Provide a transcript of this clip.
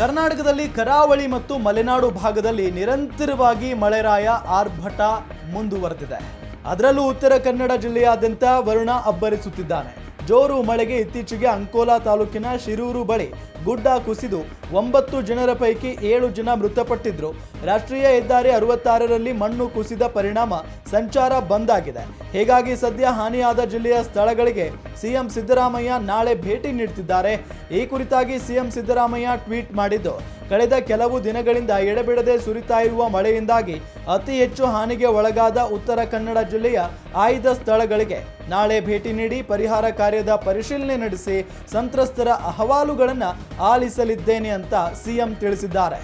ಕರ್ನಾಟಕದಲ್ಲಿ ಕರಾವಳಿ ಮತ್ತು ಮಲೆನಾಡು ಭಾಗದಲ್ಲಿ ನಿರಂತರವಾಗಿ ಮಳೆರಾಯ ಆರ್ಭಟ ಮುಂದುವರೆದಿದೆ. ಅದರಲ್ಲೂ ಉತ್ತರ ಕನ್ನಡ ಜಿಲ್ಲೆಯಾದ್ಯಂತ ವರುಣ ಅಬ್ಬರಿಸುತ್ತಿದ್ದಾನೆ. ಜೋರು ಮಳೆಗೆ ಇತ್ತೀಚೆಗೆ ಅಂಕೋಲಾ ತಾಲೂಕಿನ ಶಿರೂರು ಬಳಿ ಗುಡ್ಡ ಕುಸಿದು ಒಂಬತ್ತು ಜನರ ಪೈಕಿ ಏಳು ಜನ ಮೃತಪಟ್ಟಿದ್ರು. ರಾಷ್ಟ್ರೀಯ ಹೆದ್ದಾರಿ ಅರವತ್ತಾರರಲ್ಲಿ ಮಣ್ಣು ಕುಸಿದ ಪರಿಣಾಮ ಸಂಚಾರ ಬಂದ್ ಆಗಿದೆ. ಹೀಗಾಗಿ ಸದ್ಯ ಹಾನಿಯಾದ ಜಿಲ್ಲೆಯ ಸ್ಥಳಗಳಿಗೆ ಸಿಎಂ ಸಿದ್ದರಾಮಯ್ಯ ನಾಳೆ ಭೇಟಿ ನೀಡುತ್ತಿದ್ದಾರೆ ಈ ಕುರಿತಾಗಿ ಸಿಎಂ ಸಿದ್ದರಾಮಯ್ಯ ಟ್ವೀಟ್ ಮಾಡಿದ್ದು, ಕಳೆದ ಕೆಲವು ದಿನಗಳಿಂದ ಎಡೆಬಿಡದೆ ಸುರಿತಾ ಇರುವ ಮಳೆಯಿಂದಾಗಿ ಅತಿ ಹೆಚ್ಚು ಹಾನಿಗೆ ಒಳಗಾದ ಉತ್ತರ ಕನ್ನಡ ಜಿಲ್ಲೆಯ ಆಯ್ದ ಸ್ಥಳಗಳಿಗೆ ನಾಳೆ ಭೇಟಿ ನೀಡಿ ಪರಿಹಾರ ಕಾರ್ಯದ ಪರಿಶೀಲನೆ ನಡೆಸಿ ಸಂತ್ರಸ್ತರ ಅಹವಾಲುಗಳನ್ನು ಆಲಿಸಲಿದ್ದೇನೆ ಅಂತ ಸಿಎಂ ತಿಳಿಸಿದ್ದಾರೆ.